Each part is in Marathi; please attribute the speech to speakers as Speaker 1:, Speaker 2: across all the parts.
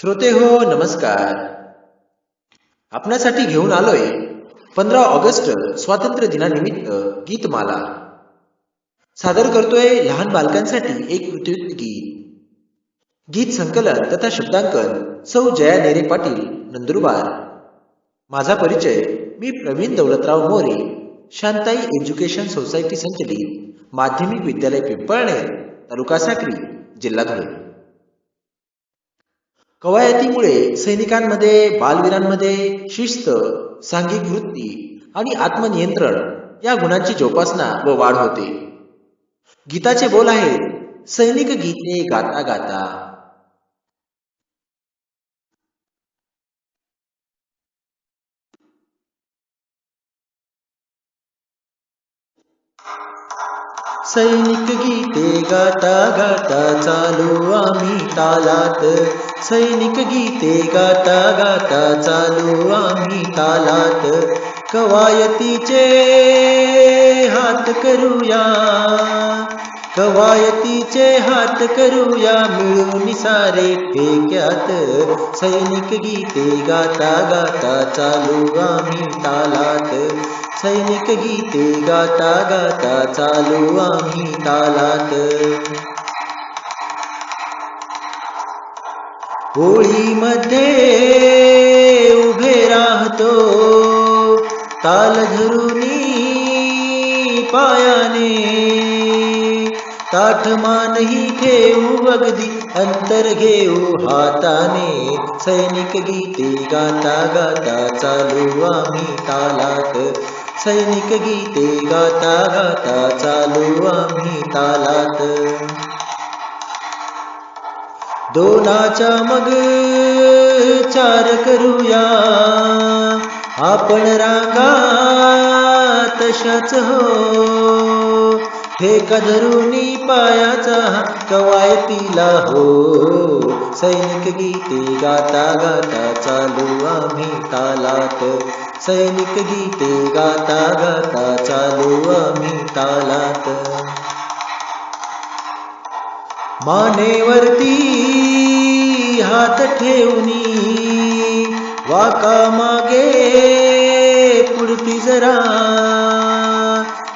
Speaker 1: श्रोते हो नमस्कार. आपणासाठी घेऊन आलोय पंधरा ऑगस्ट स्वातंत्र्य दिनानिमित्त गीतमाला. सादर करतोय लहान बालकांसाठी एक कृतीयुक्त गीत. गीत संकलन तथा शब्दांकन सौ जया नेरे पाटील नंदुरबार. माझा परिचय मी प्रवीण दौलतराव मोरे शांताई एज्युकेशन सोसायटी संचलित माध्यमिक विद्यालय पिंपळनेर तालुका साक्री जिल्हा धुळे. कवायतीमुळे सैनिकांमध्ये बालवीरांमध्ये शिस्त सांघिक वृत्ती आणि आत्मनियंत्रण या गुणांची जोपासना व वाढ होते. गीताचे बोल आहेत सैनिक गीते गाता गाता. सैनिक गीते गाता गाता चालू आम्ही तालात. सैनिक गीते गाता गाता चालू आम्ही तालात. कवायतीचे हात करूया. कवायतीचे हात करूया मिळून सारे फेक्यात. सैनिक गीते गाता गाता चालू आम्ही तालात. सैनिक गीते गाता गाता चालू आम्ही तालात. होळीमध्ये उभे राहतो. ताल धरुनी पायाने. ताठमानही ठेवू अगदी अंतर घेऊ हाताने. सैनिक गीते गाता गाता चालू आम्ही तालात. सैनिक गीते गाता गाता चालू आम्ही तालात. दोनाच्या मग चार करूया. आपण रागा तशाच हो. ठेका धरुनी पायाचा कवायतीला हो. सैनिक गीते गाता गाता चालू आम्ही तालात. सैनिक गीते गाता गाता चालू मानेवरती हात ठेवणी वाका मागे पुढती जरा.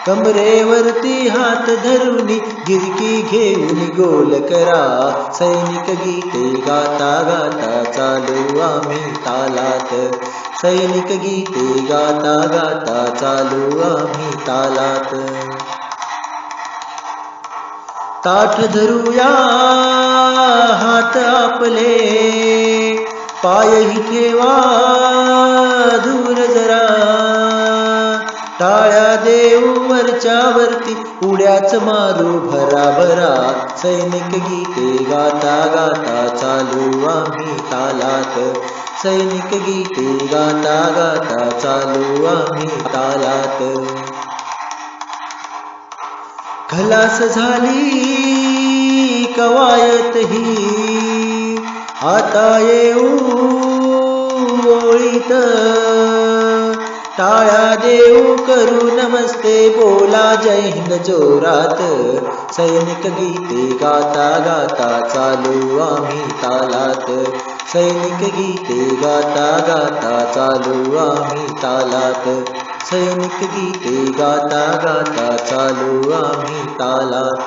Speaker 1: कमरेवरती हात धरुनी गिरकी घेऊन गोल करा. सैनिक गीते गाता गाता चालू आम्ही तालात. सैनिक गीते गाता गाता चालू आम्ही तालात. ताठ धरूया हात आपले. पायही ठेवा दूर जरा. टाळ्या देऊ वरच्या वरती उड्याच मारू भराभरा. सैनिक गीते गाता गाता चालू आम्ही तालात. सैनिक गीते गाता गाता चालू आम्ही तालात. खलास झाली कवायत ही. आता येऊ ओळीत. टाळ्या देऊ करू नमस्ते बोला जय हिंद जोरात. सैनिक गीते गाता गाता चालू आम्ही तालात. सैनिक गीते गाता गाता चालू आम्ही तालात. सैनिक गीते गाता गाता चालू आम्ही तालात